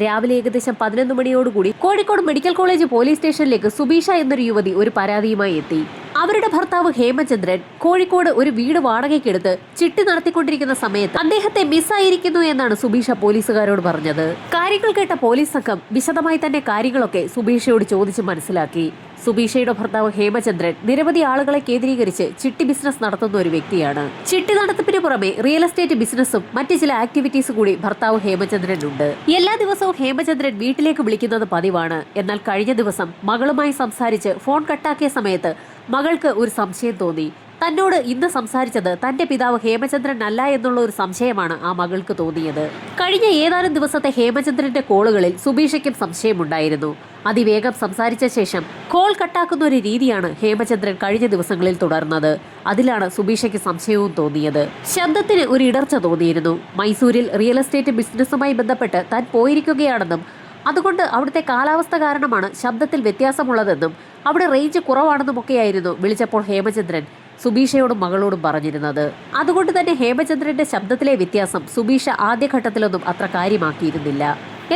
രാവിലെ ഏകദേശം പതിനൊന്ന് മണിയോടുകൂടി കോഴിക്കോട് മെഡിക്കൽ കോളേജ് പോലീസ് സ്റ്റേഷനിലേക്ക് സുബീഷ എന്നൊരു യുവതി ഒരു പരാതിയുമായി എത്തി. അവരുടെ ഭർത്താവ് ഹേമചന്ദ്രൻ കോഴിക്കോട് ഒരു വീട് വാടകയ്ക്കെടുത്ത് ചിട്ടി നടത്തിക്കൊണ്ടിരിക്കുന്ന സമയത്ത് അദ്ദേഹത്തെ മിസ്സായിരിക്കുന്നു എന്നാണ് സുബീഷ പോലീസുകാരോട് പറഞ്ഞത്. കാര്യങ്ങൾ കേട്ട പോലീസ് സംഘം വിശദമായി തന്നെ കാര്യങ്ങളൊക്കെ സുബീഷയോട് ചോദിച്ച് മനസ്സിലാക്കി. സുബീഷയുടെ ഭർത്താവ് ഹേമചന്ദ്രൻ നിരവധി ആളുകളെ കേന്ദ്രീകരിച്ച് ചിട്ടി ബിസിനസ് നടത്തുന്ന ഒരു വ്യക്തിയാണ്. ചിട്ടി നടത്തിപ്പിന് പുറമെ റിയൽ എസ്റ്റേറ്റ് ബിസിനസ്സും മറ്റു ചില ആക്ടിവിറ്റീസ് കൂടി ഭർത്താവ് ഹേമചന്ദ്രൻ ഹേമചന്ദ്രനുണ്ട്. എല്ലാ ദിവസവും ഹേമചന്ദ്രൻ വീട്ടിലേക്ക് വിളിക്കുന്നത് പതിവാണ്. എന്നാൽ കഴിഞ്ഞ ദിവസം മകളുമായി സംസാരിച്ച് ഫോൺ കട്ടാക്കിയ സമയത്ത് മകൾക്ക് ഒരു സംശയം തോന്നി. തന്നോട് ഇന്ന് സംസാരിച്ചത് തന്റെ പിതാവ് ഹേമചന്ദ്രൻ അല്ല എന്നുള്ള ഒരു സംശയമാണ് ആ മകൾക്ക് തോന്നിയത്. കഴിഞ്ഞ ഏതാനും ദിവസത്തെ ഹേമചന്ദ്രന്റെ കോളുകളിൽ സുബീഷയ്ക്കും സംശയമുണ്ടായിരുന്നു. അതിവേഗം സംസാരിച്ച ശേഷം കോൾ കട്ടാക്കുന്ന ഒരു രീതിയാണ് ഹേമചന്ദ്രൻ കഴിഞ്ഞ ദിവസങ്ങളിൽ തുടർന്നത്. അതിലാണ് സുബീഷയ്ക്ക് സംശയവും തോന്നിയത്. ശബ്ദത്തിന് ഒരു ഇടർച്ച തോന്നിയിരുന്നു. മൈസൂരിൽ റിയൽ എസ്റ്റേറ്റ് ബിസിനസ്സുമായി ബന്ധപ്പെട്ട് താൻ പോയിരിക്കുകയാണെന്നും അതുകൊണ്ട് അവിടുത്തെ കാലാവസ്ഥ കാരണമാണ് ശബ്ദത്തിൽ വ്യത്യാസമുള്ളതെന്നും അവിടെ റേഞ്ച് കുറവാണെന്നുമൊക്കെയായിരുന്നു വിളിച്ചപ്പോൾ ഹേമചന്ദ്രൻ സുബീഷയോടും മകളോടും പറഞ്ഞിരുന്നത്. അതുകൊണ്ട് തന്നെ ഹേമചന്ദ്രന്റെ ശബ്ദത്തിലെ വ്യത്യാസം സുബീഷ ആദ്യഘട്ടത്തിലൊന്നും അത്ര കാര്യമാക്കിയിരുന്നില്ല.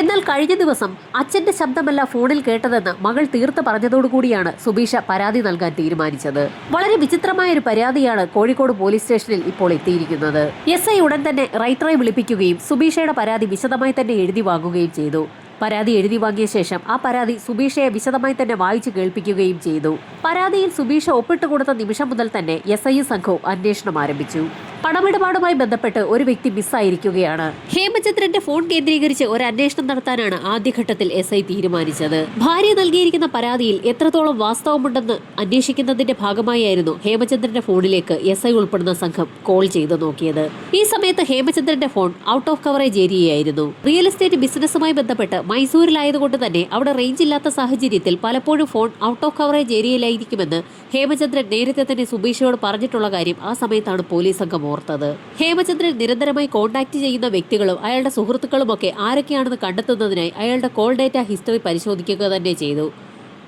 എന്നാൽ കഴിഞ്ഞ ദിവസം അച്ഛന്റെ ശബ്ദമല്ല ഫോണിൽ കേട്ടതെന്ന് മകൾ തീർത്ത് പറഞ്ഞതോടുകൂടിയാണ് സുബീഷ പരാതി നൽകാൻ തീരുമാനിച്ചത്. വളരെ വിചിത്രമായ ഒരു പരാതിയാണ് കോഴിക്കോട് പോലീസ് സ്റ്റേഷനിൽ ഇപ്പോൾ എത്തിയിരിക്കുന്നത്. എസ് ഐ ഉടൻ തന്നെ റൈറ്ററെ വിളിപ്പിക്കുകയും സുബീഷയുടെ പരാതി വിശദമായി തന്നെ എഴുതി വാങ്ങുകയും ചെയ്തു. പരാതി എഴുതി വാങ്ങിയ ശേഷം ആ പരാതി സുബീഷയെ വിശദമായി തന്നെ വായിച്ചു കേൾപ്പിക്കുകയും ചെയ്തു. പരാതിയിൽ സുബീഷ ഒപ്പിട്ട് കൊടുത്ത നിമിഷം മുതൽ തന്നെ എസ് ഐ സംഘവും അന്വേഷണം ആരംഭിച്ചു. പണമിടപാടുമായി ബന്ധപ്പെട്ട് ഒരു വ്യക്തി മിസ്സായിരിക്കുകയാണ്. ഹേമചന്ദ്രന്റെ ഫോൺ കേന്ദ്രീകരിച്ച് ഒരു അന്വേഷണം നടത്താനാണ് ആദ്യഘട്ടത്തിൽ എസ് ഐ തീരുമാനിച്ചത്. ഭാര്യ നൽകിയിരിക്കുന്ന പരാതിയിൽ എത്രത്തോളം വാസ്തവമുണ്ടെന്ന് അന്വേഷിക്കുന്നതിന്റെ ഭാഗമായായിരുന്നു ഹേമചന്ദ്രന്റെ ഫോണിലേക്ക് എസ് ഐ ഉൾപ്പെടുന്ന സംഘം കോൾ ചെയ്ത് നോക്കിയത്. ഈ സമയത്ത് ഹേമചന്ദ്രന്റെ ഫോൺ ഔട്ട് ഓഫ് കവറേജ് ഏരിയയായിരുന്നു. റിയൽ എസ്റ്റേറ്റ് ബിസിനസ്സുമായി ബന്ധപ്പെട്ട് മൈസൂരിലായതുകൊണ്ട് തന്നെ അവിടെ റേഞ്ച് ഇല്ലാത്ത സാഹചര്യത്തിൽ പലപ്പോഴും ഫോൺ ഔട്ട് ഓഫ് കവറേജ് ഏരിയയിലായിരിക്കുമെന്ന് ഹേമചന്ദ്രൻ നേരത്തെ തന്നെ സുബീഷയോട് പറഞ്ഞിട്ടുള്ള കാര്യം ആ സമയത്താണ് പോലീസ് സംഘം ഓർത്തത്. ഹേമചന്ദ്രൻ നിരന്തരമായി കോൺടാക്ട് ചെയ്യുന്ന വ്യക്തികളും അയാളുടെ സുഹൃത്തുക്കളുമൊക്കെ ആരൊക്കെയാണെന്ന് കണ്ടെത്തുന്നതിനായി അയാളുടെ കോൾ ഡേറ്റ ഹിസ്റ്ററി പരിശോധിക്കുക തന്നെ ചെയ്തു.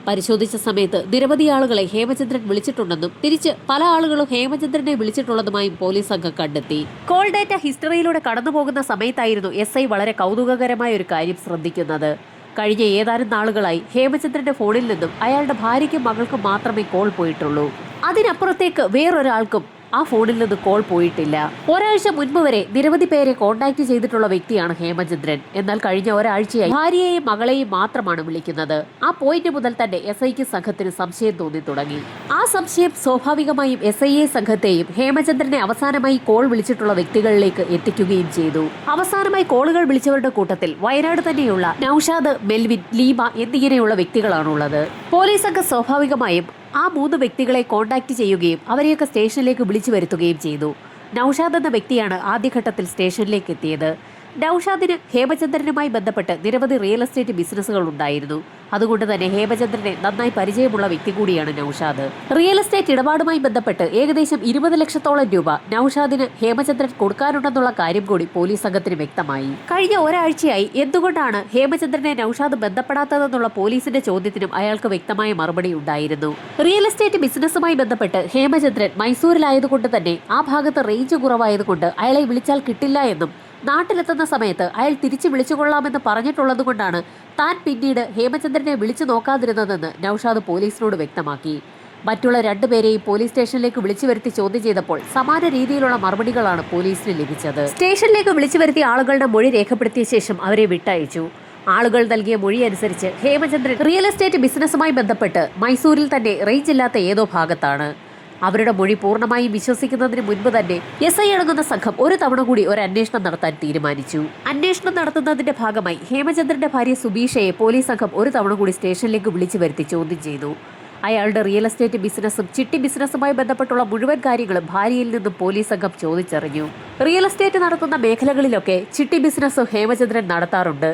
പരിശോധിച്ച സമയത്ത് നിരവധി ആളുകളെ ഹേമചന്ദ്രൻ വിളിച്ചിട്ടുണ്ടെന്നും തിരിച്ച് പല ആളുകളും ഹേമചന്ദ്രനെ വിളിച്ചിട്ടുള്ളതുമായും പോലീസ് സംഘം കണ്ടെത്തി. കോൾ ഡേറ്റ ഹിസ്റ്ററിയിലൂടെ കടന്നുപോകുന്ന സമയത്തായിരുന്നു എസ് ഐ വളരെ കൗതുകകരമായ ഒരു കാര്യം ശ്രദ്ധിക്കുന്നത്. കഴിഞ്ഞ ഏതാനും നാളുകളായി ഹേമചന്ദ്രന്റെ ഫോണിൽ നിന്നും അയാളുടെ ഭാര്യയ്ക്കും മകൾക്കും മാത്രമേ കോൾ പോയിട്ടുള്ളൂ. അതിനപ്പുറത്തേക്ക് വേറൊരാൾക്കും ആ ഫോണിൽ നിന്ന് കോൾ പോയിട്ടില്ല. ഒരാഴ്ച മുൻപ് വരെ നിരവധി പേരെ കോൺടാക്ട് ചെയ്തിട്ടുള്ള വ്യക്തിയാണ് ഹേമചന്ദ്രൻ. എന്നാൽ കഴിഞ്ഞ ഒരാഴ്ചയായി ഭാര്യയെയും മകളെയും മാത്രമാണ് വിളിക്കുന്നത്. ആ പോയിന്റ് മുതൽ തന്നെ എസ് ഐക്ക് സംഘത്തിന് സംശയം തോന്നി തുടങ്ങി. ആ സംശയം സ്വാഭാവികമായും എസ് ഐ എ സംഘത്തെയും ഹേമചന്ദ്രനെ അവസാനമായി കോൾ വിളിച്ചിട്ടുള്ള വ്യക്തികളിലേക്ക് എത്തിക്കുകയും ചെയ്തു. അവസാനമായി കോളുകൾ വിളിച്ചവരുടെ കൂട്ടത്തിൽ വയനാട് തന്നെയുള്ള നൌഷാദ് മെൽവിൻ ലീമ എന്നിങ്ങനെയുള്ള വ്യക്തികളാണുള്ളത്. പോലീസ് സംഘം സ്വാഭാവികമായും ആ മൂന്ന് വ്യക്തികളെ കോണ്ടാക്ട് ചെയ്യുകയും അവരെയൊക്കെ സ്റ്റേഷനിലേക്ക് വിളിച്ചു വരുത്തുകയും ചെയ്തു. നൌഷാദ് എന്ന വ്യക്തിയാണ് ആദ്യഘട്ടത്തിൽ സ്റ്റേഷനിലേക്ക് എത്തിയത്. നൌഷാദിന് ഹേമചന്ദ്രനുമായി ബന്ധപ്പെട്ട് നിരവധി റിയൽ എസ്റ്റേറ്റ് ബിസിനസ്സുകൾ ഉണ്ടായിരുന്നു. അതുകൊണ്ട് തന്നെ ഹേമചന്ദ്രനെ നന്നായി പരിചയമുള്ള വ്യക്തി കൂടിയാണ് നൌഷാദ്. റിയൽ എസ്റ്റേറ്റ് ഇടപാടുമായി ബന്ധപ്പെട്ട് ഏകദേശം ഇരുപത് ലക്ഷത്തോളം രൂപ നൌഷാദിന് ഹേമചന്ദ്രൻ കൊടുക്കാനുണ്ടെന്നുള്ള കാര്യം കൂടി പോലീസ് സംഘത്തിന് വ്യക്തമായി. കഴിഞ്ഞ ഒരാഴ്ചയായി എന്തുകൊണ്ടാണ് ഹേമചന്ദ്രനെ നൌഷാദ് ബന്ധപ്പെടാത്തതെന്നുള്ള പോലീസിന്റെ ചോദ്യത്തിനും അയാൾക്ക് വ്യക്തമായ മറുപടി ഉണ്ടായിരുന്നു. റിയൽ എസ്റ്റേറ്റ് ബിസിനസ്സുമായി ബന്ധപ്പെട്ട് ഹേമചന്ദ്രൻ മൈസൂരിലായതുകൊണ്ട് തന്നെ ആ ഭാഗത്ത് റേഞ്ച് കുറവായതുകൊണ്ട് അയാളെ വിളിച്ചാൽ കിട്ടില്ല എന്നും നാട്ടിലെത്തുന്ന സമയത്ത് അയാൾ തിരിച്ചു വിളിച്ചുകൊള്ളാമെന്ന് പറഞ്ഞിട്ടുള്ളത് കൊണ്ടാണ് താൻ പിന്നീട് ഹേമചന്ദ്രനെ വിളിച്ചു നോക്കാതിരുന്നതെന്ന് നൌഷാദ് പോലീസിനോട് വ്യക്തമാക്കി. മറ്റുള്ള രണ്ടുപേരെയും പോലീസ് സ്റ്റേഷനിലേക്ക് വിളിച്ചു വരുത്തി ചോദ്യം ചെയ്തപ്പോൾ സമാന രീതിയിലുള്ള മറുപടികളാണ് പോലീസിന് ലഭിച്ചത്. സ്റ്റേഷനിലേക്ക് വിളിച്ചു വരുത്തിയ ആളുകളുടെ മൊഴി രേഖപ്പെടുത്തിയ ശേഷം അവരെ വിട്ടയച്ചു. ആളുകൾ നൽകിയ മൊഴി അനുസരിച്ച് ഹേമചന്ദ്രൻ റിയൽ എസ്റ്റേറ്റ് ബിസിനസ്സുമായി ബന്ധപ്പെട്ട് മൈസൂരിൽ തന്നെ റേഞ്ച് ഇല്ലാത്ത ഏതോ ഭാഗത്താണ്. അവരുടെ മൊഴി പൂർണമായും വിശ്വസിക്കുന്നതിന് മുൻപ് തന്നെ എസ് ഐ അടങ്ങുന്ന സംഘം ഒരു തവണ കൂടി ഒരു അന്വേഷണം നടത്താൻ തീരുമാനിച്ചു. അന്വേഷണം നടത്തുന്നതിന്റെ ഭാഗമായി ഹേമചന്ദ്രന്റെ ഭാര്യ സുബീഷയെ പോലീസ് സംഘം ഒരു തവണ കൂടി സ്റ്റേഷനിലേക്ക് വിളിച്ചു വരുത്തി ചോദ്യം ചെയ്തു. അയാളുടെ റിയൽ എസ്റ്റേറ്റ് ബിസിനസ്സും ചിട്ടി ബിസിനസ്സുമായി ബന്ധപ്പെട്ടുള്ള മുഴുവൻ കാര്യങ്ങളും ഭാര്യയിൽ നിന്നും പോലീസ് സംഘം ചോദിച്ചറിഞ്ഞു. റിയൽ എസ്റ്റേറ്റ് നടത്തുന്ന മേഖലകളിലൊക്കെ ചിട്ടി ബിസിനസ്സും ഹേമചന്ദ്രൻ നടത്താറുണ്ട്.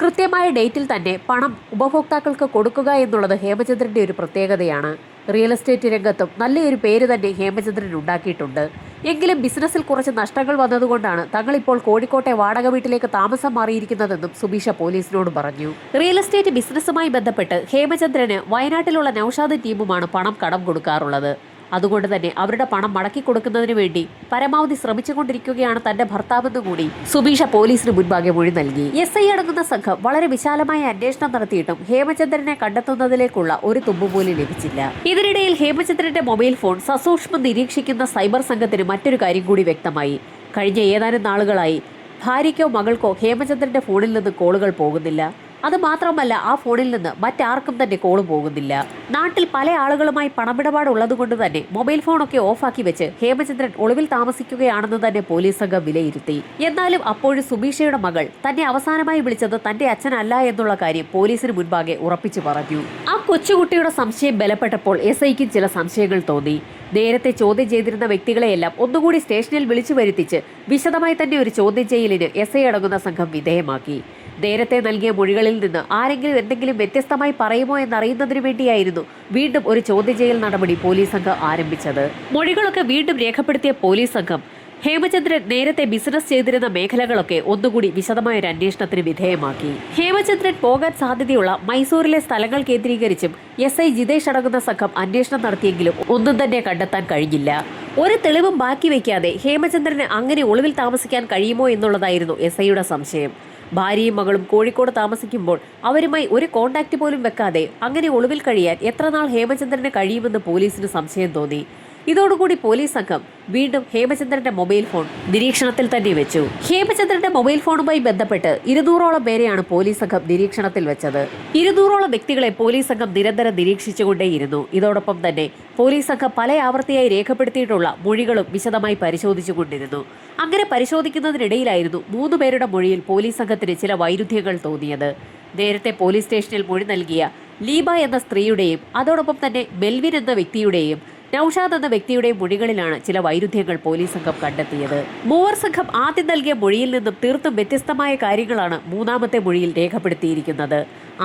കൃത്യമായ ഡേറ്റിൽ തന്നെ പണം ഉപഭോക്താക്കൾക്ക് കൊടുക്കുക എന്നുള്ളത് ഹേമചന്ദ്രന്റെ ഒരു പ്രത്യേകതയാണ്. റിയൽ എസ്റ്റേറ്റ് രംഗത്തും നല്ലൊരു പേര് തന്നെ ഹേമചന്ദ്രൻ ഉണ്ടാക്കിയിട്ടുണ്ട്. എങ്കിലും ബിസിനസ്സിൽ കുറച്ച് നഷ്ടങ്ങൾ വന്നതുകൊണ്ടാണ് തങ്ങളിപ്പോൾ കോഴിക്കോട്ടെ വാടക വീട്ടിലേക്ക് താമസം മാറിയിരിക്കുന്നതെന്നും സുബീഷ പോലീസിനോട് പറഞ്ഞു. റിയൽ എസ്റ്റേറ്റ് ബിസിനസ്സുമായി ബന്ധപ്പെട്ട് ഹേമചന്ദ്രന് വയനാട്ടിലുള്ള നൌഷാദ് ടീമുമാണ് പണം കടം കൊടുക്കാറുള്ളത്. അതുകൊണ്ട് തന്നെ അവരുടെ പണം മടക്കി കൊടുക്കുന്നതിന് വേണ്ടി പരമാവധി ശ്രമിച്ചുകൊണ്ടിരിക്കുകയാണ് തന്റെ ഭർത്താവെന്ന് കൂടി സുബീഷ പോലീസിന് മുൻപാകെ മൊഴി നൽകി. എസ് ഐ അടങ്ങുന്ന സംഘം വളരെ വിശാലമായ അന്വേഷണം നടത്തിയിട്ടും ഹേമചന്ദ്രനെ കണ്ടെത്തുന്നതിലേക്കുള്ള ഒരു തുമ്പ് പോലും ലഭിച്ചില്ല. ഇതിനിടയിൽ ഹേമചന്ദ്രന്റെ മൊബൈൽ ഫോൺ സസൂക്ഷ്മം നിരീക്ഷിക്കുന്ന സൈബർ സംഘത്തിന് മറ്റൊരു കാര്യം കൂടി വ്യക്തമായി. കഴിഞ്ഞ ഏതാനും നാളുകളായി ഭാര്യയ്ക്കോ മകൾക്കോ ഹേമചന്ദ്രന്റെ ഫോണിൽ നിന്ന് കോളുകൾ പോകുന്നില്ല. അത് മാത്രമല്ല ആ ഫോണിൽ നിന്ന് മറ്റാർക്കും തന്നെ കോൾ പോകുന്നില്ല. നാട്ടിൽ പല ആളുകളുമായി പണമിടപാട് ഉള്ളതുകൊണ്ട് തന്നെ മൊബൈൽ ഫോണൊക്കെ ഓഫാക്കി വെച്ച് ഹേമചന്ദ്രൻ ഒളിവിൽ താമസിക്കുകയാണെന്ന് തന്നെ പോലീസ് സംഘം വിലയിരുത്തി. എന്നാലും അപ്പോഴും സുമീഷയുടെ മകൾ തന്നെ അവസാനമായി വിളിച്ചത് തന്റെ അച്ഛനല്ല എന്നുള്ള കാര്യം പോലീസിന് മുൻപാകെ ഉറപ്പിച്ചു പറഞ്ഞു. ആ കൊച്ചുകുട്ടിയുടെ സംശയം ബലപ്പെട്ടപ്പോൾ എസ് ഐക്കും ചില സംശയങ്ങൾ തോന്നി. നേരത്തെ ചോദ്യം ചെയ്തിരുന്ന വ്യക്തികളെയെല്ലാം ഒന്നുകൂടി സ്റ്റേഷനിൽ വിളിച്ചു വരുത്തിച്ച് വിശദമായി തന്നെ ഒരു ചോദ്യം ചെയ്യലിന് എസ് ഐ അടങ്ങുന്ന സംഘം വിധേയമാക്കി. നേരത്തെ നൽകിയ മൊഴികളിൽ നിന്ന് ആരെങ്കിലും എന്തെങ്കിലും വ്യത്യസ്തമായി പറയുമോ എന്നറിയുന്നതിന് വേണ്ടിയായിരുന്നു വീണ്ടും ഒരു ചോദ്യം ചെയ്യൽ നടപടി പോലീസ് സംഘം ആരംഭിച്ചത്. മൊഴികളൊക്കെ വീണ്ടും രേഖപ്പെടുത്തിയ പോലീസ് സംഘം ഹേമചന്ദ്രൻ നേരത്തെ ബിസിനസ് ചെയ്തിരുന്ന മേഖലകളൊക്കെ ഒന്നുകൂടി വിശദമായ ഒരു അന്വേഷണത്തിന് വിധേയമാക്കി. ഹേമചന്ദ്രൻ പോകാൻ സാധ്യതയുള്ള മൈസൂരിലെ സ്ഥലങ്ങൾ കേന്ദ്രീകരിച്ചും എസ് ഐ ജിതേഷ് അടങ്ങുന്ന സംഘം അന്വേഷണം നടത്തിയെങ്കിലും ഒന്നും തന്നെ കണ്ടെത്താൻ കഴിഞ്ഞില്ല. ഒരു തെളിവും ബാക്കി വയ്ക്കാതെ ഹേമചന്ദ്രന് അങ്ങനെ ഒളിവിൽ താമസിക്കാൻ കഴിയുമോ എന്നുള്ളതായിരുന്നു എസ് ഐയുടെ സംശയം. ഭാര്യയും മകളും കോഴിക്കോട് താമസിക്കുമ്പോൾ അവരുമായി ഒരു കോണ്ടാക്ട് പോലും വെക്കാതെ അങ്ങനെ ഒളിവിൽ കഴിയാൻ എത്ര നാൾ ഹേമചന്ദ്രന് കഴിയുമെന്ന് പോലീസിന് സംശയം തോന്നി. ഇതോടുകൂടി പോലീസ് സംഘം വീണ്ടും ഹേമചന്ദ്രന്റെ മൊബൈൽ ഫോൺ നിരീക്ഷണത്തിൽ തന്നെ വെച്ചു. ഹേമചന്ദ്രന്റെ മൊബൈൽ ഫോണുമായി ബന്ധപ്പെട്ട് ഇരുന്നൂറോളം പേരെയാണ് പോലീസ് സംഘം നിരീക്ഷണത്തിൽ വെച്ചത്. ഇരുന്നൂറോളം വ്യക്തികളെ പോലീസ് സംഘം നിരന്തരം നിരീക്ഷിച്ചുകൊണ്ടേയിരുന്നു. ഇതോടൊപ്പം തന്നെ പോലീസ് സംഘം പല ആവർത്തിയായി രേഖപ്പെടുത്തിയിട്ടുള്ള മൊഴികളും വിശദമായി പരിശോധിച്ചുകൊണ്ടിരുന്നു. അങ്ങനെ പരിശോധിക്കുന്നതിനിടയിലായിരുന്നു മൂന്ന് പേരുടെ മൊഴിയിൽ പോലീസ് സംഘത്തിന് ചില വൈരുദ്ധ്യങ്ങൾ തോന്നിയത്. നേരത്തെ പോലീസ് സ്റ്റേഷനിൽ മൊഴി നൽകിയ ലീബ എന്ന സ്ത്രീയുടെയും അതോടൊപ്പം തന്നെ ബെൽവിൻ എന്ന വ്യക്തിയുടെയും നൌഷാദ് എന്ന വ്യക്തിയുടെ മൊഴികളിലാണ് ചില വൈരുദ്ധ്യങ്ങൾ പോലീസ് സംഘം കണ്ടെത്തിയത്. മൂവർ സംഘം ആദ്യം നൽകിയ മൊഴിയിൽ നിന്നും തീർത്തും വ്യത്യസ്തമായ കാര്യങ്ങളാണ് മൂന്നാമത്തെ മൊഴിയിൽ രേഖപ്പെടുത്തിയിരിക്കുന്നത്.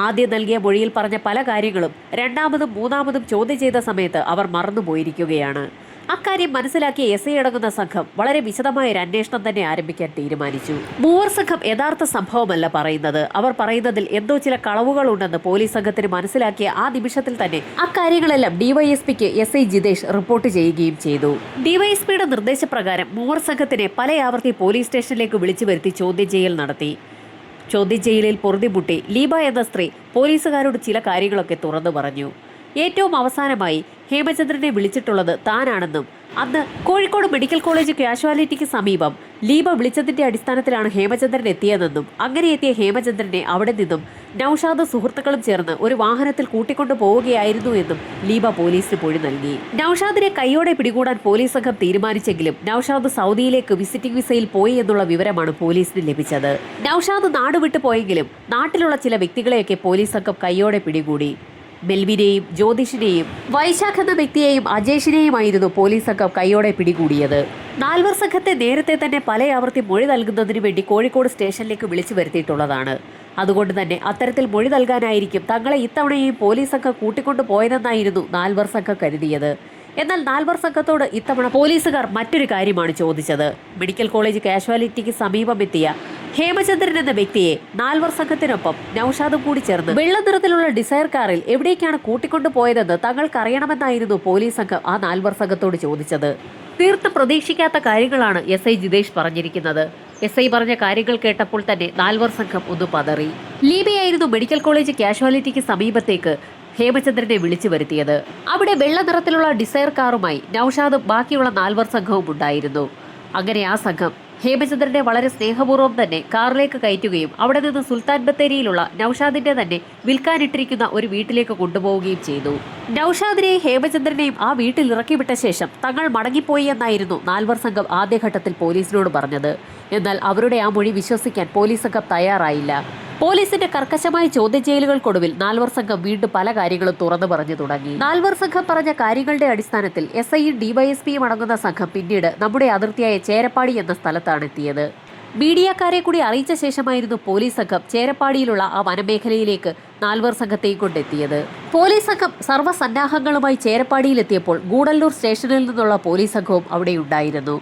ആദ്യം നൽകിയ മൊഴിയിൽ പറഞ്ഞ പല കാര്യങ്ങളും രണ്ടാമതും മൂന്നാമതും ചോദ്യം ചെയ്ത സമയത്ത് അവർ മറന്നുപോയിരിക്കുകയാണ്. അക്കാര്യം മനസ്സിലാക്കിയ എസ് ഐ അടങ്ങുന്ന സംഘം വളരെ വിശദമായ ഒരു അന്വേഷണം തന്നെ ആരംഭിക്കാൻ തീരുമാനിച്ചു. മൂവർ സംഘം യഥാർത്ഥ സംഭവമല്ല പറയുന്നത്. അവർ പറയുന്നതിൽ എന്തോ ചില കളവുകളുണ്ടെന്ന് പോലീസ് സംഘത്തിന് മനസ്സിലാക്കിയ ആ നിമിഷത്തിൽ തന്നെ അക്കാര്യങ്ങളെല്ലാം ഡിവൈഎസ്പിക്ക് എസ് ഐ ജിതേഷ് റിപ്പോർട്ട് ചെയ്യുകയും ചെയ്തു. ഡിവൈഎസ്പിയുടെ നിർദ്ദേശപ്രകാരം മൂവർ സംഘത്തിനെ പല ആവർത്തി പോലീസ് സ്റ്റേഷനിലേക്ക് വിളിച്ചു വരുത്തി ചോദ്യം ചെയ്യൽ നടത്തി. ചോദ്യം ചെയ്യലിൽ പൊറുതിമുട്ടി ലീബ എന്ന സ്ത്രീ പോലീസുകാരോട് ചില കാര്യങ്ങളൊക്കെ തുറന്നു പറഞ്ഞു. ഏറ്റവും അവസാനമായി ഹേമചന്ദ്രനെ വിളിച്ചിട്ടുള്ളത് താനാണെന്നും അന്ന് കോഴിക്കോട് മെഡിക്കൽ കോളേജ് കാഷ്വാലിറ്റിക്ക് സമീപം ലീബ വിളിച്ചതിന്റെ അടിസ്ഥാനത്തിലാണ് ഹേമചന്ദ്രൻ എത്തിയതെന്നും അങ്ങനെ എത്തിയ ഹേമചന്ദ്രനെ അവിടെ നിന്നും നൌഷാദ് സുഹൃത്തുക്കളും ചേർന്ന് ഒരു വാഹനത്തിൽ കൂട്ടിക്കൊണ്ടു പോവുകയായിരുന്നു എന്നും ലീബ പോലീസിന് മൊഴി നൽകി. നൌഷാദിനെ കൈയോടെ പിടികൂടാൻ പോലീസ് സംഘം തീരുമാനിച്ചെങ്കിലും നൌഷാദ് സൗദിയിലേക്ക് വിസിറ്റിംഗ് വിസയിൽ പോയി എന്നുള്ള വിവരമാണ് പോലീസിന് ലഭിച്ചത്. നൌഷാദ് നാടുവിട്ടു പോയെങ്കിലും നാട്ടിലുള്ള ചില വ്യക്തികളെയൊക്കെ പോലീസ് സംഘം കൈയോടെ പിടികൂടി. മെൽവിനെയും ജ്യോതിഷിനെയും വൈശാഖ് വ്യക്തിയെയും അജേഷിനെയുമായിരുന്നു പോലീസ് സംഘം കൈയോടെ പിടികൂടിയത്. നാൽവർ സംഘത്തെ നേരത്തെ തന്നെ പല ആവർത്തി മൊഴി നൽകുന്നതിന് വേണ്ടി കോഴിക്കോട് സ്റ്റേഷനിലേക്ക് വിളിച്ചു വരുത്തിയിട്ടുള്ളതാണ്. അതുകൊണ്ട് തന്നെ അത്തരത്തിൽ മൊഴി നൽകാനായിരിക്കും തങ്ങളെ ഇത്തവണയും പോലീസ് സംഘം കൂട്ടിക്കൊണ്ടു പോയതെന്നായിരുന്നു നാൽവർ സംഘം കരുതിയത്. എന്നാൽ നാൽവർ സംഘത്തോട് ഇത്തവണ പോലീസുകാർ മറ്റൊരു കാര്യമാണ് ചോദിച്ചത്. മെഡിക്കൽ കോളേജ് കാഷ്വാലിറ്റിക്ക് സമീപമെത്തിയ ഹേമചന്ദ്രൻ എന്ന വ്യക്തിയെ നാൽവർ സംഘത്തിനൊപ്പം നൌഷാദും കൂടി ചേർന്ന് വെള്ള നിറത്തിലുള്ള ഡിസയർ കാറിൽ എവിടേക്കാണ് കൂട്ടിക്കൊണ്ടു പോയതെന്ന് തങ്ങൾക്കറിയണമെന്നായിരുന്നു പോലീസ് സംഘം ആ നാൽവർ സംഘത്തോട് ചോദിച്ചത്. തീർത്തും പ്രതീക്ഷിക്കാത്ത കാര്യങ്ങളാണ് എസ് ഐ ജിതേഷ് പറഞ്ഞിരിക്കുന്നത്. എസ് ഐ പറഞ്ഞ കാര്യങ്ങൾ കേട്ടപ്പോൾ തന്നെ നാൽവർ സംഘം ഒന്ന് പതറി. ലീബിയായിരുന്നു മെഡിക്കൽ കോളേജ് കാഷ്വാലിറ്റിക്ക് സമീപത്തേക്ക് ഹേമചന്ദ്രനെ വിളിച്ചു വരുത്തിയത്. അവിടെ വെള്ള നിറത്തിലുള്ള ഡിസയർ കാറുമായി നൌഷാദും ബാക്കിയുള്ള നാൽവർ സംഘവും ഉണ്ടായിരുന്നു. അങ്ങനെ ആ സംഘം ഹേമചന്ദ്രനെ വളരെ സ്നേഹപൂർവം തന്നെ കാറിലേക്ക് കയറ്റുകയും അവിടെ നിന്ന് സുൽത്താൻ ബത്തേരിയിലുള്ള നൌഷാദിന്റെ തന്നെ വിൽക്കാനിട്ടിരിക്കുന്ന ഒരു വീട്ടിലേക്ക് കൊണ്ടുപോവുകയും ചെയ്തു. നൌഷാദിനെയും ഹേമചന്ദ്രനെയും ആ വീട്ടിൽ ഇറക്കിവിട്ട ശേഷം തങ്ങൾ മടങ്ങിപ്പോയി എന്നായിരുന്നു നാൽവർ സംഘം ആദ്യഘട്ടത്തിൽ പോലീസിനോട് പറഞ്ഞത്. എന്നാൽ അവരുടെ ആ മൊഴി വിശ്വസിക്കാൻ പോലീസ് സംഘം തയ്യാറായില്ല. പോലീസിന്റെ കർക്കശമായ ചോദ്യം ചെയ്യലുകൾക്കൊടുവിൽ നാൽവർ സംഘം വീണ്ടും പല കാര്യങ്ങളും തുറന്നു പറഞ്ഞു തുടങ്ങി. നാൽവർ സംഘം പറഞ്ഞ കാര്യങ്ങളുടെ അടിസ്ഥാനത്തിൽ എസ് ഐയും ഡിവൈഎസ്പിയും അടങ്ങുന്ന സംഘം പിന്നീട് നമ്മുടെ അതിർത്തിയായ ചേരപ്പാടി എന്ന സ്ഥലത്താണ് എത്തിയത്. മീഡിയക്കാരെ കൂടി അറിയിച്ച ശേഷമായിരുന്നു പോലീസ് സംഘം ചേരപ്പാടിയിലുള്ള ആ വനമേഖലയിലേക്ക് നാൽവർ സംഘത്തെയും കൊണ്ടെത്തിയത്. പോലീസ് സംഘം സർവസന്നാഹങ്ങളുമായി ചേരപ്പാടിയിലെത്തിയപ്പോൾ ഗൂഡല്ലൂർ സ്റ്റേഷനിൽ നിന്നുള്ള പോലീസ് സംഘവും അവിടെ ഉണ്ടായിരുന്നു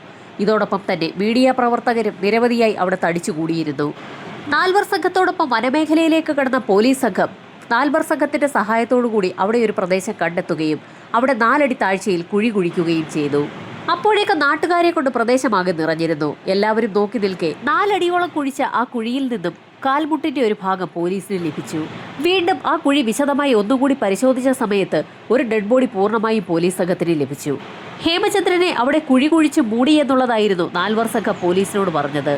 ഇതോടൊപ്പം തന്നെ മീഡിയ പ്രവർത്തകരും നിരവധിയായി അവിടെ തടിച്ചുകൂടിയിരുന്നു. നാൽവർ സംഘത്തോടൊപ്പം വനമേഖലയിലേക്ക് കടന്ന പോലീസ് സംഘം നാൽവർ സംഘത്തിന്റെ സഹായത്തോടു കൂടി അവിടെ ഒരു പ്രദേശം കണ്ടെത്തുകയും അവിടെ നാലടി താഴ്ചയിൽ കുഴി കുഴിക്കുകയും ചെയ്തു. അപ്പോഴേക്ക് നാട്ടുകാരെ കൊണ്ട് പ്രദേശമാകെ നിറഞ്ഞിരുന്നു. എല്ലാവരും നോക്കി നിൽക്കെ നാലടിയോളം കുഴിച്ച ആ കുഴിയിൽ നിന്നും കാൽമുട്ടിന്റെ ഒരു ഭാഗം പോലീസിന് ലഭിച്ചു. വീണ്ടും ആ കുഴി വിശദമായി ഒന്നുകൂടി പരിശോധിച്ച സമയത്ത് ഒരു ഡെഡ് ബോഡി പൂർണമായും പോലീസ് സംഘത്തിന് ലഭിച്ചു. ഹേമചന്ദ്രനെ അവിടെ കുഴി കുഴിച്ച് മൂടി എന്നുള്ളതായിരുന്നു നാൽവർ സംഘം പോലീസിനോട് പറഞ്ഞത്.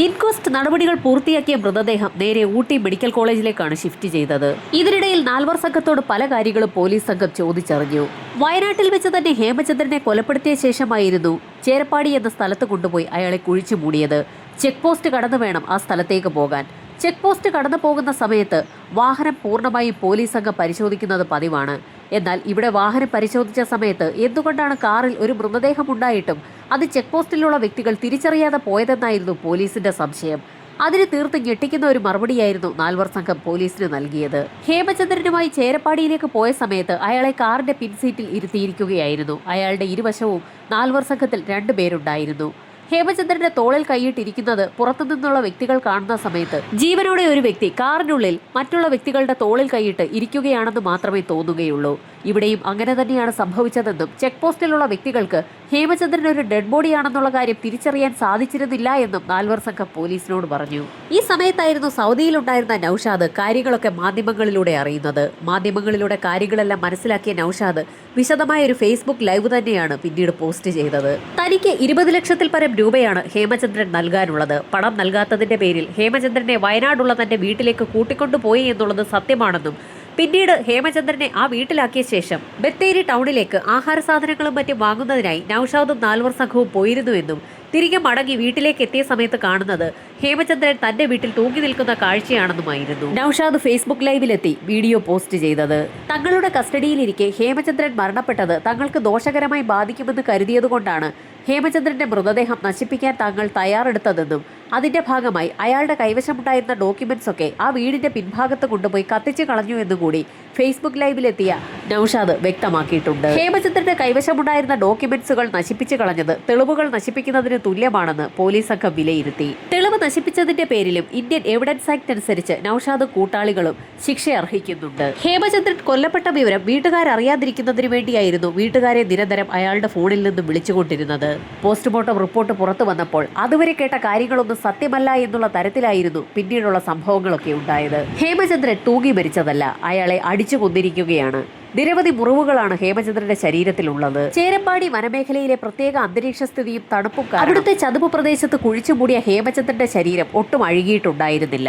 ഇൻക്വസ്റ്റ് നടപടികൾ പൂർത്തിയാക്കിയ മൃതദേഹം നേരെ ഊട്ടി മെഡിക്കൽ കോളേജിലേക്കാണ് ഷിഫ്റ്റ് ചെയ്തത്. ഇതിനിടയിൽ നാൽവർ സംഘത്തോട് പല കാര്യങ്ങളും പോലീസ് സംഘം ചോദിച്ചറിഞ്ഞു. വയനാട്ടിൽ വെച്ച് തന്നെ ഹേമചന്ദ്രനെ കൊലപ്പെടുത്തിയ ശേഷമായിരുന്നു ചേരപ്പാടി എന്ന സ്ഥലത്ത് കൊണ്ടുപോയി അയാളെ കുഴിച്ചു മൂടിയത്. ചെക്ക് പോസ്റ്റ് കടന്നു വേണം ആ സ്ഥലത്തേക്ക് പോകാൻ. ചെക്ക് പോസ്റ്റ് കടന്നു പോകുന്ന സമയത്ത് വാഹനം പൂർണമായും പോലീസ് സംഘം പരിശോധിക്കുന്നത് പതിവാണ്. എന്നാൽ ഇവിടെ വാഹനം പരിശോധിച്ച സമയത്ത് എന്തുകൊണ്ടാണ് കാറിൽ ഒരു മൃതദേഹം ഉണ്ടായിട്ടും അത് ചെക്ക് പോസ്റ്റിലുള്ള വ്യക്തികൾ തിരിച്ചറിയാതെ പോയതെന്നായിരുന്നു പോലീസിന്റെ സംശയം. അതിന് തീർത്ത് ഞെട്ടിക്കുന്ന ഒരു മറുപടിയായിരുന്നു നാൽവർ സംഘം പോലീസിന് നൽകിയത്. ഹേമചന്ദ്രനുമായി ചേരപ്പാടിയിലേക്ക് പോയ സമയത്ത് അയാളെ കാറിന്റെ പിൻസീറ്റിൽ ഇരുത്തിയിരിക്കുകയായിരുന്നു. അയാളുടെ ഇരുവശവും നാൽവർ സംഘത്തിൽ രണ്ടുപേരുണ്ടായിരുന്നു ഹേമചന്ദ്രന്റെ തോളിൽ കൈയിട്ടിരിക്കുന്നത് പുറത്തുനിന്നുള്ള വ്യക്തികൾ കാണുന്ന സമയത്ത് ജീവനോടെ ഒരു വ്യക്തി കാറിനുള്ളിൽ മറ്റുള്ള വ്യക്തികളുടെ തോളിൽ കൈയിട്ട് ഇരിക്കുകയാണെന്ന് മാത്രമേ തോന്നുകയുള്ളൂ. ഇവിടെയും അങ്ങനെ തന്നെയാണ് സംഭവിച്ചതെന്നും ചെക്ക് പോസ്റ്റിലുള്ള വ്യക്തികൾക്ക് ഹേമചന്ദ്രൻ ഒരു ഡെഡ് ബോഡിയാണെന്നുള്ള കാര്യം തിരിച്ചറിയാൻ സാധിച്ചിരുന്നില്ല എന്നും നാൽവർ സംഘം പോലീസിനോട് പറഞ്ഞു. ഈ സമയത്തായിരുന്നു സൗദിയിലുണ്ടായിരുന്ന നൌഷാദ് കാര്യങ്ങളൊക്കെ മാധ്യമങ്ങളിലൂടെ അറിയുന്നത്. മാധ്യമങ്ങളിലൂടെ കാര്യങ്ങളെല്ലാം മനസ്സിലാക്കിയ നൌഷാദ് വിശദമായ ഒരു ഫേസ്ബുക്ക് ലൈവ് തന്നെയാണ് പിന്നീട് പോസ്റ്റ് ചെയ്തത്. തനിക്ക് ഇരുപത് ലക്ഷത്തിൽ പരം രൂപയാണ് ഹേമചന്ദ്രൻ നൽകാനുള്ളത്. പണം നൽകാത്തതിന്റെ പേരിൽ ഹേമചന്ദ്രനെ വയനാടുള്ള തന്റെ വീട്ടിലേക്ക് കൂട്ടിക്കൊണ്ടുപോയി എന്നുള്ളത് സത്യമാണെന്നും പിന്നീട് ഹേമചന്ദ്രനെ ആ വീട്ടിലാക്കിയ ശേഷം ബത്തേരി ടൗണിലേക്ക് ആഹാര സാധനങ്ങളും മറ്റും വാങ്ങുന്നതിനായി നൌഷാദും നാൽവർ സംഘവും പോയിരുന്നുവെന്നും തിരികെ മടങ്ങി വീട്ടിലേക്ക് എത്തിയ സമയത്ത് കാണുന്നത് ഹേമചന്ദ്രൻ തന്റെ വീട്ടിൽ തൂങ്ങി നിൽക്കുന്ന കാഴ്ചയാണെന്നുമായിരുന്നു. നൌഷാദ് ഫേസ്ബുക്ക് ലൈവിലെത്തി വീഡിയോ പോസ്റ്റ് ചെയ്തത്. തങ്ങളുടെ കസ്റ്റഡിയിലിരിക്കെ ഹേമചന്ദ്രൻ മരണപ്പെട്ടത് തങ്ങൾക്ക് ദോഷകരമായി ബാധിക്കുമെന്ന് കരുതിയതുകൊണ്ടാണ് ഹേമചന്ദ്രന്റെ മൃതദേഹം നശിപ്പിക്കാൻ തങ്ങൾ തയ്യാറെടുത്തതെന്നും അതിന്റെ ഭാഗമായി അയാളുടെ കൈവശമുണ്ടായിരുന്ന ഡോക്യുമെന്റ്സ് ഒക്കെ ആ വീടിന്റെ പിൻഭാഗത്ത് കൊണ്ടുപോയി കത്തിച്ചു കളഞ്ഞു എന്നും കൂടി ഫേസ്ബുക്ക് ലൈവിലെത്തിയ നൌഷാദ് വ്യക്തമാക്കിയിട്ടുണ്ട്. ഹേമചന്ദ്രന്റെ കൈവശമുണ്ടായിരുന്ന ഡോക്യുമെന്റ്സുകൾ നശിപ്പിച്ചു കളഞ്ഞത് തെളിവുകൾ നശിപ്പിക്കുന്നതിന് തുല്യമാണെന്ന് പോലീസ് സംഘം വിലയിരുത്തി. തെളിവ് നശിപ്പിച്ചതിന്റെ പേരിലും ഇന്ത്യൻ എവിഡൻസ് ആക്ട് അനുസരിച്ച് നൌഷാദ് കൂട്ടാളികളും ശിക്ഷ അർഹിക്കുന്നുണ്ട് ഹേമചന്ദ്രൻ കൊല്ലപ്പെട്ട വിവരം വീട്ടുകാരറിയാതിരിക്കുന്നതിന് വേണ്ടിയായിരുന്നു വീട്ടുകാരെ നിരന്തരം അയാളുടെ ഫോണിൽ നിന്നും വിളിച്ചുകൊണ്ടിരുന്നത്. പോസ്റ്റ്മോർട്ടം റിപ്പോർട്ട് പുറത്തു വന്നപ്പോൾ അതുവരെ കേട്ട കാര്യങ്ങളൊന്നും സത്യമല്ല എന്നുള്ള തരത്തിലായിരുന്നു പിന്നീടുള്ള സംഭവങ്ങളൊക്കെ ഉണ്ടായത്. ഹേമചന്ദ്രൻ തൂങ്ങി മരിച്ചതല്ല അയാളെ അടിച്ചു കൊന്നിരിക്കുകയാണ് നിരവധി മുറിവുകളാണ് ഹേമചന്ദ്രന്റെ ശരീരത്തിലുള്ളത്. ചേരമ്പാടി വനമേഖലയിലെ പ്രത്യേക അന്തരീക്ഷ സ്ഥിതിയും തണുപ്പും അവിടുത്തെ ചതുപ്പ് പ്രദേശത്ത് കുഴിച്ചുമൂടിയ ഹേമചന്ദ്രന്റെ ശരീരം ഒട്ടും അഴുകിയിട്ടുണ്ടായിരുന്നില്ല.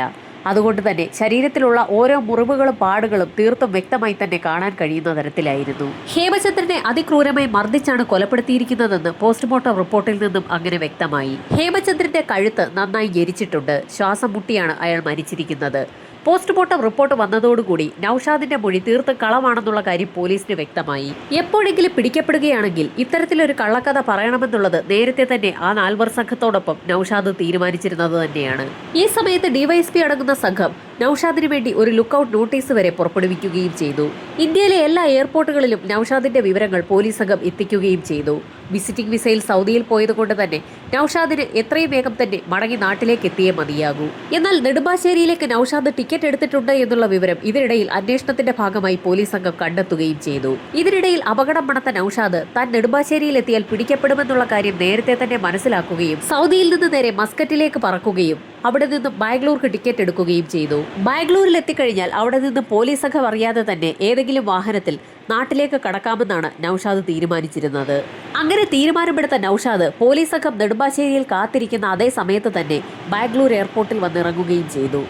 അതുകൊണ്ട് തന്നെ ശരീരത്തിലുള്ള ഓരോ മുറിവുകളും പാടുകളും തീർത്തും വ്യക്തമായി തന്നെ കാണാൻ കഴിയുന്ന തരത്തിലായിരുന്നു. ഹേമചന്ദ്രനെ അതിക്രൂരമായി മർദ്ദിച്ചാണ് കൊലപ്പെടുത്തിയിരിക്കുന്നതെന്ന് പോസ്റ്റ്മോർട്ടം റിപ്പോർട്ടിൽ നിന്നും അങ്ങനെ വ്യക്തമായി. ഹേമചന്ദ്രന്റെ കഴുത്ത് നന്നായി ഞെരിച്ചിട്ടുണ്ട്. ശ്വാസം മുട്ടിയാണ് അയാൾ മരിച്ചിരിക്കുന്നത്. പോസ്റ്റ്മോർട്ടം റിപ്പോർട്ട് വന്നതോടുകൂടി നൌഷാദിന്റെ മൊഴി തീർത്തും കളമാണെന്നുള്ള കാര്യം പോലീസിന് വ്യക്തമായി. എപ്പോഴെങ്കിലും പിടിക്കപ്പെടുകയാണെങ്കിൽ ഇത്തരത്തിലൊരു കള്ളക്കഥ പറയണമെന്നുള്ളത് നേരത്തെ തന്നെ ആ നാൽവർ സംഘത്തോടൊപ്പം നൌഷാദ് തീരുമാനിച്ചിരുന്നത് തന്നെയാണ്. ഈ സമയത്ത് ഡിവൈഎസ്പി അടങ്ങുന്ന സംഘം നൌഷാദിന് വേണ്ടി ഒരു ലുക്കൌട്ട് നോട്ടീസ് വരെ പുറപ്പെടുവിക്കുകയും ചെയ്തു. ഇന്ത്യയിലെ എല്ലാ എയർപോർട്ടുകളിലും നൌഷാദിന്റെ വിവരങ്ങൾ പോലീസ് സംഘം എത്തിക്കുകയും ചെയ്തു. വിസിറ്റിംഗ് വിസയിൽ സൗദിയിൽ പോയതുകൊണ്ട് തന്നെ നൌഷാദിന് എത്രയും വേഗം തന്നെ മടങ്ങി നാട്ടിലേക്ക് എത്തിയേ മതിയാകൂ. എന്നാൽ നെടുമ്പാശ്ശേരിയിലേക്ക് നൌഷാദ് ടിക്കറ്റ് എടുത്തിട്ടുണ്ട് എന്നുള്ള വിവരം ഇതിനിടയിൽ അന്വേഷണത്തിന്റെ ഭാഗമായി പോലീസ് സംഘം കണ്ടെത്തുകയും ചെയ്തു. ഇതിനിടയിൽ അപകടം മണത്ത നൌഷാദ് താൻ നെടുമ്പാശ്ശേരിയിൽ എത്തിയാൽ പിടിക്കപ്പെടുമെന്നുള്ള കാര്യം നേരത്തെ തന്നെ മനസ്സിലാക്കുകയും സൗദിയിൽ നിന്ന് നേരെ മസ്കറ്റിലേക്ക് പറക്കുകയും അവിടെ നിന്ന് ബാംഗ്ലൂർക്ക് ടിക്കറ്റ് എടുക്കുകയും ചെയ്തു. ബാംഗ്ലൂരിൽ എത്തിക്കഴിഞ്ഞാൽ അവിടെ നിന്ന് പോലീസ് സംഘം അറിയാതെ തന്നെ ഏതെങ്കിലും വാഹനത്തിൽ നാട്ടിലേക്ക് കടക്കാമെന്നാണ് നൌഷാദ് തീരുമാനിച്ചിരുന്നത്. അങ്ങനെ തീരുമാനമെടുത്ത നൌഷാദ് പോലീസ് സംഘം നെടുമ്പാശ്ശേരിയിൽ കാത്തിരിക്കുന്ന അതേ സമയത്ത് തന്നെ ബാംഗ്ലൂർ എയർപോർട്ടിൽ വന്നിറങ്ങുകയും ചെയ്തു.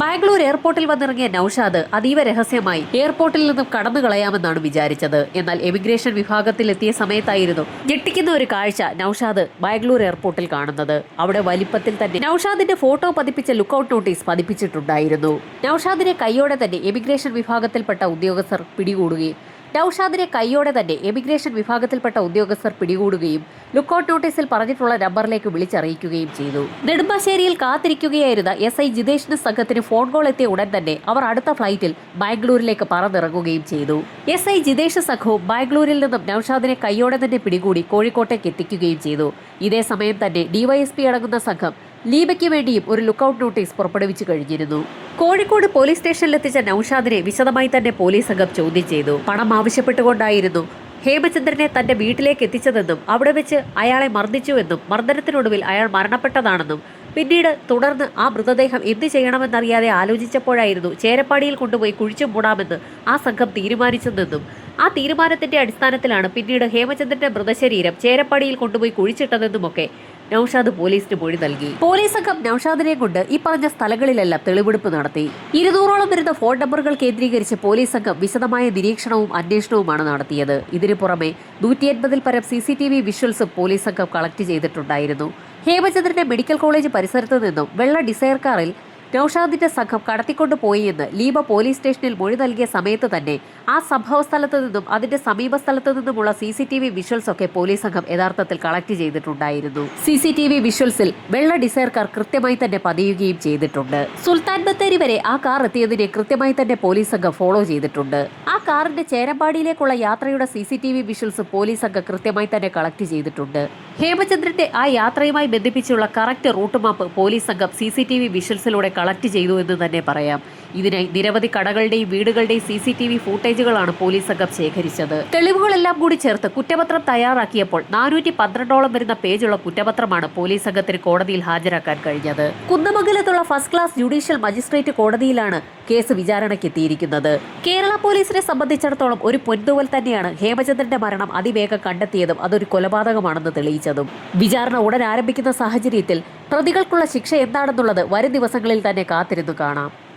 ബാംഗ്ലൂർ എയർപോർട്ടിൽ വന്നിറങ്ങിയ നൌഷാദ് അതീവ രഹസ്യമായി എയർപോർട്ടിൽ നിന്നും കടന്നു കളയാമെന്നാണ് വിചാരിച്ചത്. എന്നാൽ എമിഗ്രേഷൻ വിഭാഗത്തിൽ എത്തിയ സമയത്തായിരുന്നു ഞെട്ടിക്കുന്ന ഒരു കാഴ്ച നൌഷാദ് ബാംഗ്ലൂർ എയർപോർട്ടിൽ കാണുന്നത്. അവിടെ വലിപ്പത്തിൽ തന്നെ നൌഷാദിന്റെ ഫോട്ടോ പതിപ്പിച്ച ലുക്കൌട്ട് നോട്ടീസ് പതിപ്പിച്ചിട്ടുണ്ടായിരുന്നു. നൌഷാദിനെ കൈയോടെ തന്നെ എമിഗ്രേഷൻ വിഭാഗത്തിൽപ്പെട്ട ഉദ്യോഗസ്ഥർ പിടികൂടുകയും നൌഷാദിനെ കൈയോടെ തന്നെ എമിഗ്രേഷൻ വിഭാഗത്തിൽപ്പെട്ട ഉദ്യോഗസ്ഥർ പിടികൂടുകയും ലുക്കൌട്ട് നോട്ടീസിൽ പറഞ്ഞിട്ടുള്ള നമ്പറിലേക്ക് വിളിച്ചറിയിക്കുകയും ചെയ്തു. നെടുമ്പാശ്ശേരിയിൽ കാത്തിരിക്കുകയായിരുന്ന എസ് ഐ ജിതേഷിന് സംഘത്തിന് ഫോൺ കോൾ എത്തിയ ഉടൻ തന്നെ അവർ അടുത്ത ഫ്ലൈറ്റിൽ ബാംഗ്ലൂരിലേക്ക് പറന്നിറങ്ങുകയും ചെയ്തു. എസ് ഐ ജിതേഷ് സംഘവും ബാംഗ്ലൂരിൽ നിന്നും നൌഷാദിനെ കൈയോടെ തന്നെ പിടികൂടി കോഴിക്കോട്ടേക്ക് എത്തിക്കുകയും ചെയ്തു. ഇതേ സമയം തന്നെ ഡിവൈഎസ്പി അടങ്ങുന്ന സംഘം ലീബയ്ക്ക് വേണ്ടിയും ഒരു ലുക്കൌട്ട് നോട്ടീസ് പുറപ്പെടുവിച്ചു കഴിഞ്ഞിരുന്നു. കോഴിക്കോട് പോലീസ് സ്റ്റേഷനിലെത്തിച്ച നൌഷാദിനെ വിശദമായി തന്നെ പോലീസ് സംഘം ചോദ്യം ചെയ്തു. പണം ആവശ്യപ്പെട്ടുകൊണ്ടായിരുന്നു ഹേമചന്ദ്രനെ തന്റെ വീട്ടിലേക്ക് എത്തിച്ചതെന്നും അവിടെ വെച്ച് അയാളെ മർദ്ദിച്ചുവെന്നും മർദ്ദനത്തിനൊടുവിൽ അയാൾ മരണപ്പെട്ടതാണെന്നും പിന്നീട് തുടർന്ന് ആ മൃതദേഹം എന്ത് ചെയ്യണമെന്നറിയാതെ ആലോചിച്ചപ്പോഴായിരുന്നു ചേരപ്പാടിയിൽ കൊണ്ടുപോയി കുഴിച്ചു മൂടാമെന്ന് ആ സംഘം തീരുമാനിച്ചതെന്നും ആ തീരുമാനത്തിന്റെ അടിസ്ഥാനത്തിലാണ് പിന്നീട് ഹേമചന്ദ്രന്റെ മൃതശരീരം ചേരപ്പാടിയിൽ കൊണ്ടുപോയി കുഴിച്ചിട്ടതെന്നുമൊക്കെ നൌഷാദ് പോലീസിന് മൊഴി നൽകി. പോലീസ് സംഘം നൌഷാദിനെ കൊണ്ട് ഈ പറഞ്ഞ സ്ഥലങ്ങളിലെല്ലാം തെളിവെടുപ്പ് നടത്തി. ഇരുന്നൂറോളം വരുന്ന ഫോൺ നമ്പറുകൾ കേന്ദ്രീകരിച്ച് പോലീസ് സംഘം വിശദമായ നിരീക്ഷണവും അന്വേഷണവുമാണ് നടത്തിയത്. ഇതിനു പുറമെ നൂറ്റി എൺപതിൽ പരം സി സി ടി വി വിഷ്വൽസും പോലീസ് സംഘം കളക്ട് ചെയ്തിട്ടുണ്ടായിരുന്നു. ഹേമചന്ദ്രന്റെ മെഡിക്കൽ കോളേജ് പരിസരത്ത് നിന്നും വെള്ള ഡിസയർ കാറിൽ നൌഷാദിന്റെ സംഘം കടത്തിക്കൊണ്ടുപോയി എന്ന് ലീബ പോലീസ് സ്റ്റേഷനിൽ മൊഴി നൽകിയ സമയത്ത് തന്നെ ആ സംഭവ സ്ഥലത്ത് നിന്നും അതിന്റെ സമീപ സ്ഥലത്ത് നിന്നുമുള്ള C C T V visuals ഒക്കെ പോലീസ് സംഘം യഥാർത്ഥത്തിൽ കളക്ട് ചെയ്തിട്ടുണ്ടായിരുന്നു. സി സി ടി വി വിഷ്വൽസിൽ വെള്ള ഡിസൈർ കാർ കൃത്യമായി തന്നെ പതിയുകയും ചെയ്തിട്ടുണ്ട്. സുൽത്താൻ ബത്തേരി വരെ ആ കാർ എത്തിയതിനെ കൃത്യമായി തന്നെ പോലീസ് സംഘം ഫോളോ ചെയ്തിട്ടുണ്ട്. ആ കാറിന്റെ ചേരമ്പാടിയിലേക്കുള്ള യാത്രയുടെ C C T V visuals police സംഘം കൃത്യമായി തന്നെ കളക്ട് ചെയ്തിട്ടുണ്ട്. ഹേമചന്ദ്രന്റെ ആ യാത്രയുമായി ബന്ധിപ്പിച്ചുള്ള കറക്റ്റ് റൂട്ട് മാപ്പ് പോലീസ് സംഘം സി സി ടി വി വിഷ്വൽസിലൂടെ കളക്ട് ചെയ്തു എന്ന് തന്നെ പറയാം. ഇതിനായി നിരവധി കടകളുടെയും വീടുകളുടെയും സി സി ടി വി ഫൂട്ടേജുകളാണ് പോലീസ് സംഘം ശേഖരിച്ചത്. തെളിവുകളെല്ലാം കൂടി ചേർത്ത് കുറ്റപത്രം തയ്യാറാക്കിയപ്പോൾ നാനൂറ്റി പന്ത്രണ്ടോളം വരുന്ന പേജുള്ള കുറ്റപത്രമാണ് പോലീസ് സംഘത്തിന് കോടതിയിൽ ഹാജരാക്കാൻ കഴിഞ്ഞത്. കുന്നമംഗലത്തുള്ള ഫസ്റ്റ് ക്ലാസ് ജുഡീഷ്യൽ മജിസ്ട്രേറ്റ് കോടതിയിലാണ് കേസ് വിചാരണയ്ക്കെത്തിയിരിക്കുന്നത്. കേരള പോലീസിനെ സംബന്ധിച്ചിടത്തോളം ഒരു പൊൻതുവൽ തന്നെയാണ് ഹേമചന്ദ്രന്റെ മരണം അതിവേഗം കണ്ടെത്തിയതും അതൊരു കൊലപാതകമാണെന്ന് തെളിയിച്ചതും. വിചാരണ ഉടൻ ആരംഭിക്കുന്ന സാഹചര്യത്തിൽ പ്രതികൾക്കുള്ള ശിക്ഷ എന്താണെന്നുള്ളത് വരും ദിവസങ്ങളിൽ തന്നെ കാത്തിരുന്നു കാണാം.